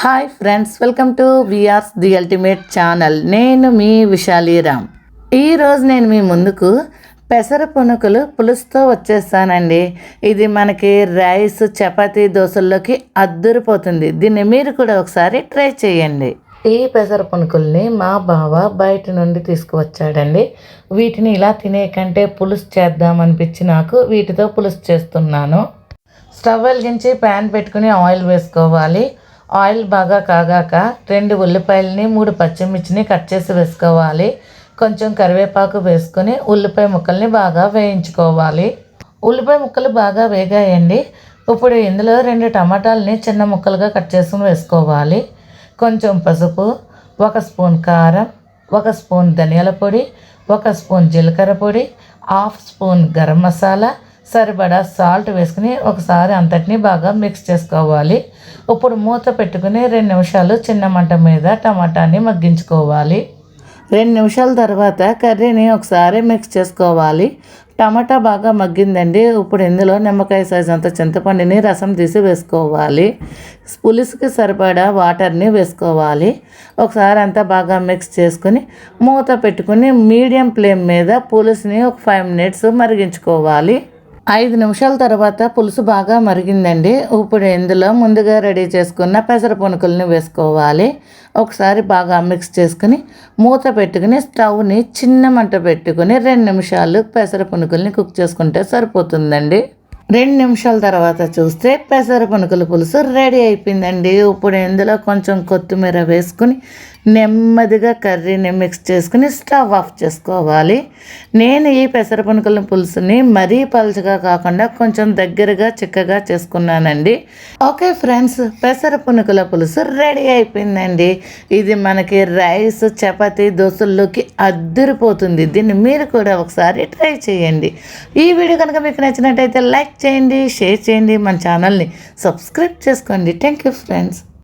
Hi friends welcome to VRs the ultimate channel. నేను మీ విశాలీరామ్ ఈరోజు నేను మీ ముందుకు పెసర పునుకులు పులుసుతో వచ్చేస్తానండి. ఇది మనకి రైస్ చపాతీ దోశల్లోకి అద్దురిపోతుంది. దీన్ని మీరు కూడా ఒకసారి ట్రై చేయండి. ఈ పెసర పునుకుల్ని మా బావ బయట నుండి తీసుకువచ్చాడండి. వీటిని ఇలా తినే కంటే పులుసు చేద్దామనిపించి నాకు వీటితో పులుసు చేస్తున్నాను. స్టవ్ వెలిగించి ప్యాన్ పెట్టుకుని ఆయిల్ వేసుకోవాలి. ఆయిల్ బాగా కాగాక రెండు ఉల్లిపాయలని మూడు పచ్చిమిర్చిని కట్ చేసి వేసుకోవాలి. కొంచెం కరివేపాకు వేసుకొని ఉల్లిపాయ ముక్కల్ని బాగా వేయించుకోవాలి. ఉల్లిపాయ ముక్కలు బాగా వేగాయండి. ఇప్పుడు ఇందులో రెండు టమాటాలని చిన్న ముక్కలుగా కట్ చేసుకుని వేసుకోవాలి. కొంచెం పసుపు ఒక స్పూన్ కారం ఒక స్పూన్ ధనియాల పొడి ఒక స్పూన్ జీలకర్ర పొడి హాఫ్ స్పూన్ గరం మసాలా సరిపడా సాల్ట్ వేసుకుని ఒకసారి అంతటిని బాగా మిక్స్ చేసుకోవాలి. ఇప్పుడు మూత పెట్టుకుని రెండు నిమిషాలు చిన్న మంట మీద టమాటాని మగ్గించుకోవాలి. రెండు నిమిషాల తర్వాత కర్రీని ఒకసారి మిక్స్ చేసుకోవాలి. టమాటా బాగా మగ్గిందండి. ఇప్పుడు ఇందులో నిమ్మకాయ సైజ్ అంత చింతపండుని రసం తీసి వేసుకోవాలి. పులుసుకి సరిపడా వాటర్ని వేసుకోవాలి. ఒకసారి అంతా బాగా మిక్స్ చేసుకుని మూత పెట్టుకుని మీడియం ఫ్లేమ్ మీద పులుసుని ఒక ఫైవ్ మినిట్స్ మరిగించుకోవాలి. ఐదు నిమిషాల తర్వాత పులుసు బాగా మరిగిందండి. ఇప్పుడు ఇందులో ముందుగా రెడీ చేసుకున్న పెసర పునుకుల్ని వేసుకోవాలి. ఒకసారి బాగా మిక్స్ చేసుకుని మూత పెట్టుకుని స్టవ్ని చిన్న మంట పెట్టుకుని రెండు నిమిషాలు పెసర పునుకుల్ని కుక్ చేసుకుంటే సరిపోతుందండి. రెండు నిమిషాల తర్వాత చూస్తే పెసర పునుకుల పులుసు రెడీ అయిపోయిందండి. ఇప్పుడు ఇందులో కొంచెం కొత్తిమీర వేసుకుని నెమ్మదిగా కర్రీని మిక్స్ చేసుకుని స్టవ్ ఆఫ్ చేసుకోవాలి. నేను ఈ పెసర పునుకుల పులుసుని మరీ పలుచగా కాకుండా కొంచెం దగ్గరగా చిక్కగా చేసుకున్నానండి. ఓకే ఫ్రెండ్స్ పెసర పునుకుల పులుసు రెడీ అయిపోయిందండి. ఇది మనకి రైస్ చపాతీ దోశల్లోకి అద్దరిపోతుంది. దీన్ని మీరు కూడా ఒకసారి ట్రై చేయండి. ఈ వీడియో కనుక మీకు నచ్చినట్టయితే లైక్ చేయండి షేర్ చేయండి మన ఛానల్ని సబ్స్క్రైబ్ చేసుకోండి. Thank you friends